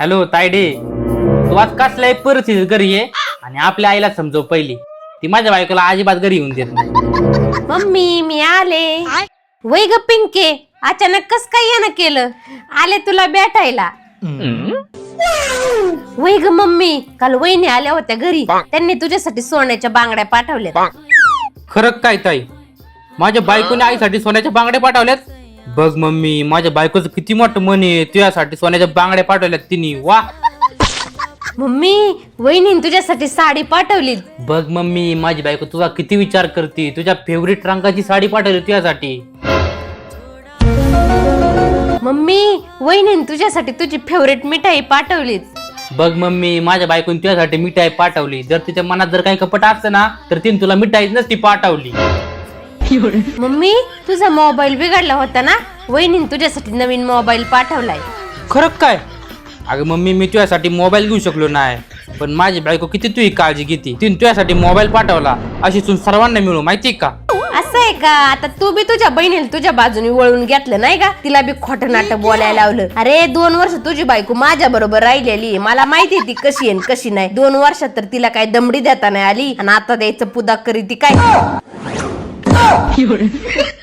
Hello Tayde. तू आज कसल्याही परिस्थितीत घरी ये आणि आपल्या आईला समजव पहिली. ती माझ्या बायकोला अजिबात घरी येऊन देत नाही. मम्मी मी आले. वै ग पिंके. अचानक कस काय यानं केलं? आले तुला भेटायला. वै ग मम्मी काल वहिनी आल्या होत्या घरी. त्यांनी तुझ्यासाठी सोन्याच्या बांगड्या पाठवल्या खरं काय ताई? माझ्या बायकोने आईसाठी सोन्याच्या बांगड्या पाठवल्यात? बघ मम्मी माझ्या बायकोचं किती मोठं मन आहे. तुझ्यासाठी सोन्याच्या बांगड्या पाठवल्यात तिने. वा. मम्मी वहिनीने तुझ्यासाठी साडी पाठवली बघ मम्मी माझी बायको तुझा किती विचार करते. तुझ्या फेवरेट रंगाची साडी पाठवली तुझ्यासाठी. मम्मी वहिनीने तुझ्यासाठी तुझी फेवरेट मिठाई पाठवलीच बघ मम्मी माझ्या बायकोने तुझ्यासाठी मिठाई पाठवली. जर तिच्या मनात जर काही कपट असतं ना तर तिने तुला मिठाईच नसती पाठवली. मम्मी तुझा मोबाईल बिघडला होता ना? वहिनीने तुझ्यासाठी नवीन मोबाईल पाठवलाय. खरं काय? अगं मम्मी मी तुझ्यासाठी मोबाईल घेऊ शकलो नाही. पण माझी बायको किती तुझी काळजी घेते? तिने तुझ्यासाठी मोबाईल पाठवला. अशी तू सर्वांना मिळू माहिती का? असं आहे का? आता तू बी तुझ्या बहिणीला तुझ्या बाजूने वळून घेतलं नाही का? तिला बी खोटं नाटक बोलायला लावलं. अरे दोन वर्ष तुझी बायको माझ्या बरोबर राहिलेली आहे. मला माहिती आहे ती कशी आहे आणि कशी नाही. दोन वर्षात तर तिला काय दमडी देता नाही आली. आणि आता द्यायचं पुदाक करी ती काय? কি